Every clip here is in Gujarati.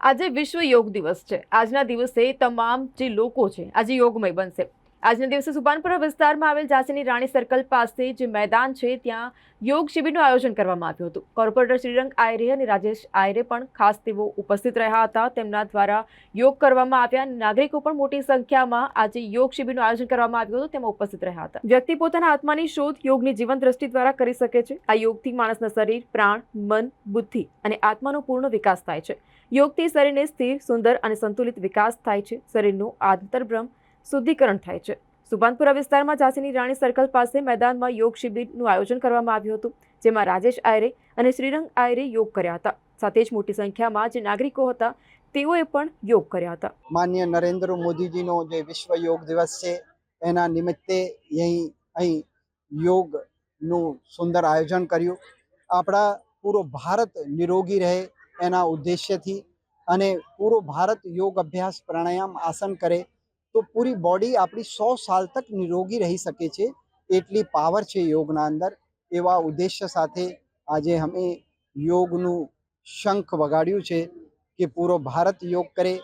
આજે વિશ્વ યોગ દિવસ છે. આજના દિવસે તમામ જે લોકો છે આજે યોગમય બનશે. આજના દિવસે સુભાનપુરા વિસ્તારમાં આવેલ ઝાંસીની રાણી સર્કલ પાસે જે મેદાન છે, ત્યાં યોગ શિબિરનું આયોજન કરવામાં આવ્યું હતું. કોર્પોરેટર શ્રીરંગ આયરે અને રાજેશ આયરે પણ ખાસ તેઓ ઉપસ્થિત રહ્યા હતા. તેમના દ્વારા યોગ કરવામાં આવ્યા નાગરિકો પણ મોટી સંખ્યામાં આજે યોગ શિબિરનું આયોજન કરવામાં આવ્યું હતું. તેમાં ઉપસ્થિત રહ્યા હતા. વ્યક્તિ પોતાના આત્માની શોધ યોગની જીવન દ્રષ્ટિ દ્વારા કરી શકે છે. આ યોગથી માણસના શરીર, પ્રાણ, મન, બુદ્ધિ અને આત્માનો પૂર્ણ વિકાસ થાય છે. યોગથી શરીરને સ્થિર, સુંદર અને સંતુલિત વિકાસ થાય છે. શરીરનું આંતરબ્રહ્મ શુદ્ધિકરણ થાય છે. સુભાનપુરા વિસ્તારમાં ઝાંસીની રાણી સર્કલ પાસે મેદાનમાં યોગ શિબિરનું આયોજન કરવામાં આવ્યું હતું, જેમાં રાજેશ આયરે અને શ્રીરંગ આયરે યોગ કર્યા હતા. સાથે જ મોટી સંખ્યામાં જે નાગરિકો હતા, તેઓએ પણ યોગ કર્યા હતા. માન્ય નરેન્દ્ર મોદીજીનો જે વિશ્વ યોગ દિવસ છે, એના નિમિત્તે અહીં અહીં યોગનું સુંદર આયોજન કર્યું. આપણા પૂરો ભારત નિરોગી રહે એના ઉદ્દેશ્યથી અને પૂરો ભારત યોગ અભ્યાસ પ્રાણાયામ આસન કરે તો પૂરી બોડી આપણી સો સાલ તક નિરોગી રહી શકે છે. એટલી પાવર છે યોગના અંદર. એવા ઉદ્દેશ્ય સાથે આજે અમે યોગનું શંખ વગાડ્યું છે કે પૂરો ભારત યોગ કરે.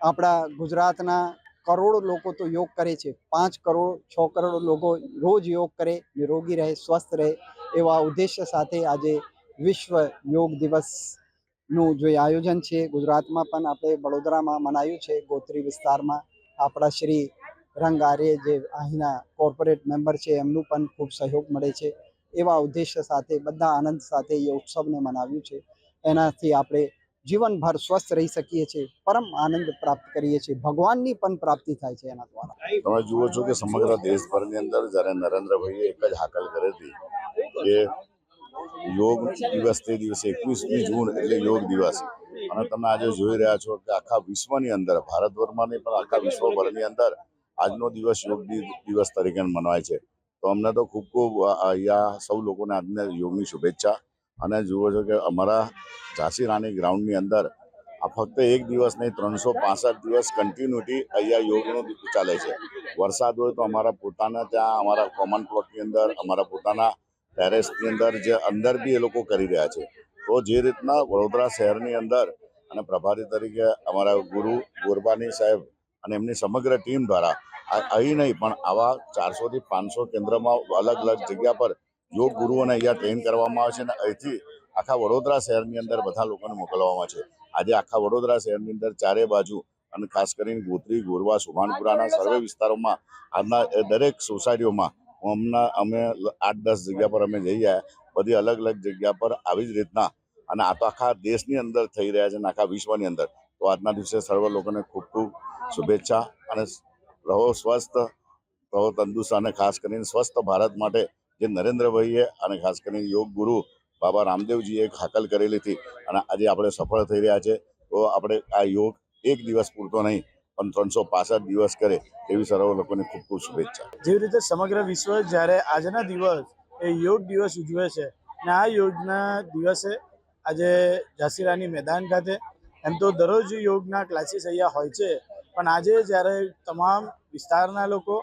આપણા ગુજરાતના કરોડો લોકો તો યોગ કરે છે. પાંચ કરોડ, છ કરોડ લોકો રોજ યોગ કરે, નિરોગી રહે, સ્વસ્થ રહે એવા ઉદ્દેશ્ય સાથે આજે વિશ્વ યોગ દિવસનું જે આયોજન છે. ગુજરાતમાં પણ આપણે વડોદરામાં મનાયું છે. ગોત્રી વિસ્તારમાં આપણા શ્રી રંગ આર્ય જે અહીંના કોર્પોરેટ મેમ્બર છે, એમનું પણ ખૂબ સહયોગ મળે છે. એવા ઉદ્દેશ્ય સાથે, બધા આનંદ સાથે એ ઉત્સવને મનાવ્યું છે. એનાથી આપણે જીવનભર સ્વસ્થ રહી શકીએ છીએ, પરમ આનંદ પ્રાપ્ત કરીએ છીએ. ભગવાનની પણ પ્રાપ્તિ થાય છે એના દ્વારા. તમે જુઓ છો કે સમગ્ર દેશભરની અંદર જ્યારે નરેન્દ્રભાઈએ એક જ હાકલ કરી હતી કે યોગ દિવસ તે દિવસે એકવીસમી જૂન એટલે યોગ દિવસ. અને તમે આજે જોઈ રહ્યા છો કે આખા વિશ્વની અંદર, ભારતભરમાં નહીં, પણ આખા વિશ્વભરની અંદર આજનો દિવસ યોગ દિવસ તરીકે મનાવાય છે. તો અમને તો ખૂબ ખૂબ અહીંયા સૌ લોકોને આજને યોગની શુભેચ્છા. અને જુઓ છો કે અમારા ઝાંસી રાણી ગ્રાઉન્ડની અંદર આ ફક્ત એક દિવસ નહીં, ત્રણસો પાસઠ દિવસ કન્ટિન્યુટી અહીંયા યોગનું ચાલે છે. વરસાદ હોય તો અમારા પોતાના ત્યાં, અમારા કોમન પ્લોટની અંદર, અમારા પોતાના ટેરેસની અંદર જે અંદર બી એ લોકો કરી રહ્યા છે. તો જે રીતના વડોદરા શહેરની અંદર અને પ્રભારી તરીકે અમારા ગુરુ ગોરબાની સાહેબ અને એમની સમગ્ર ટીમ દ્વારા અહીં નહીં, પણ આવા ચારસોથી પાંચસો કેન્દ્રમાં અલગ અલગ જગ્યા પર યોગ ગુરુઓને અહીંયા ટ્રેન કરવામાં આવે છે અને અહીંથી આખા વડોદરા શહેરની અંદર બધા લોકોને મોકલવામાં છે. આજે આખા વડોદરા શહેરની અંદર ચારે બાજુ અને ખાસ કરીને ગોત્રી, ગોરવા, સુભાનપુરાના સર્વે વિસ્તારોમાં આજના દરેક સોસાયટીઓમાં હમણાં અમે આઠ દસ જગ્યા પર અમે જઈએ બધી અલગ અલગ જગ્યા પર આવી જ રીતના અને આ તો આખા દેશની અંદર થઈ રહ્યા છે અને આખા વિશ્વની અંદર. તો આજના દિવસે સર્વ લોકોને ખૂબ ખૂબ શુભેચ્છા અને રહો સ્વસ્થ, રહો તંદુરસ્ત અને ખાસ કરીને સ્વસ્થ ભારત માટે જે નરેન્દ્રભાઈએ અને ખાસ કરીને યોગ ગુરુ બાબા રામદેવજીએ એક હાકલ કરેલી હતી અને આજે આપણે સફળ થઈ રહ્યા છે. તો આપણે આ યોગ એક દિવસ પૂરતો નહીં, પણ ત્રણસો પાસઠ દિવસ કરે એવી સર્વ લોકોને ખૂબ ખૂબ શુભેચ્છા. જેવી રીતે સમગ્ર વિશ્વ જ્યારે આજના દિવસ એ યોગ દિવસ ઉજવે છે અને આ યોગના દિવસે આજે ઝાંસીરાની મેદાન ખાતે. એમ તો દરરોજ યોગના ક્લાસીસ અહીંયા હોય છે. પણ આજે જ્યારે તમામ વિસ્તારના લોકો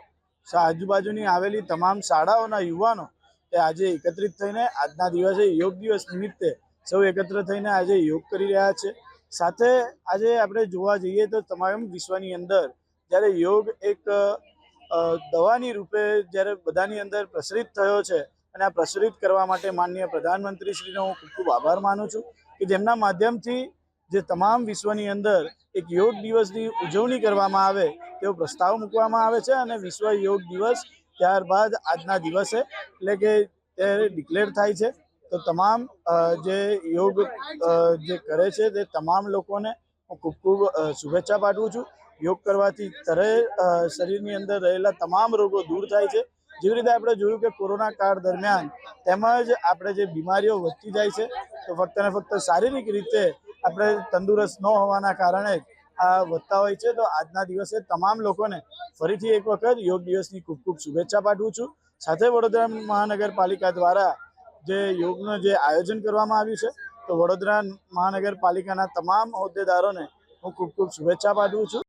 આજુબાજુની આવેલી તમામ શાળાઓના યુવાનો એ આજે એકત્રિત થઈને આજના દિવસે યોગ દિવસ નિમિત્તે સૌ એકત્ર થઈને આજે યોગ કરી રહ્યા છે. સાથે આજે આપણે જોવા જઈએ તો તમામ વિશ્વની અંદર જ્યારે યોગ એક દવાની રૂપે જ્યારે બધાની અંદર પ્રસરિત થયો છે અને આ પ્રસરિત કરવા માટે માનનીય પ્રધાનમંત્રીશ્રીનો હું ખૂબ ખૂબ આભાર માનું છું કે જેમના માધ્યમથી જે તમામ વિશ્વની અંદર એક યોગ દિવસની ઉજવણી કરવામાં આવે તેવો પ્રસ્તાવ મૂકવામાં આવે છે અને વિશ્વ યોગ દિવસ ત્યારબાદ આજના દિવસે એટલે કે તે ડિક્લેર થાય છે. તો તમામ જે યોગ જે કરે છે તે તમામ લોકોને હું ખૂબ ખૂબ શુભેચ્છા પાઠવું છું. યોગ કરવાથી તરે શરીરની અંદર રહેલા તમામ રોગો દૂર થાય છે. જેવી રીતે આપણે જોયું કે કોરોના કાળ દરમિયાન તેમજ આપણે જે બીમારીઓ વધતી જાય છે, તો ફક્ત ને ફક્ત શારીરિક રીતે આપણે તંદુરસ્ત ન હોવાના કારણે આ વધતા હોય છે. તો આજના દિવસે તમામ લોકોને ફરીથી એક વખત યોગ દિવસની ખૂબ ખૂબ શુભેચ્છા પાઠવું છું. સાથે વડોદરા મહાનગરપાલિકા દ્વારા જે યોગનું જે આયોજન કરવામાં આવ્યું છે, તો વડોદરા મહાનગરપાલિકાના તમામ હોદ્દેદારોને હું ખૂબ ખૂબ શુભેચ્છા પાઠવું છું.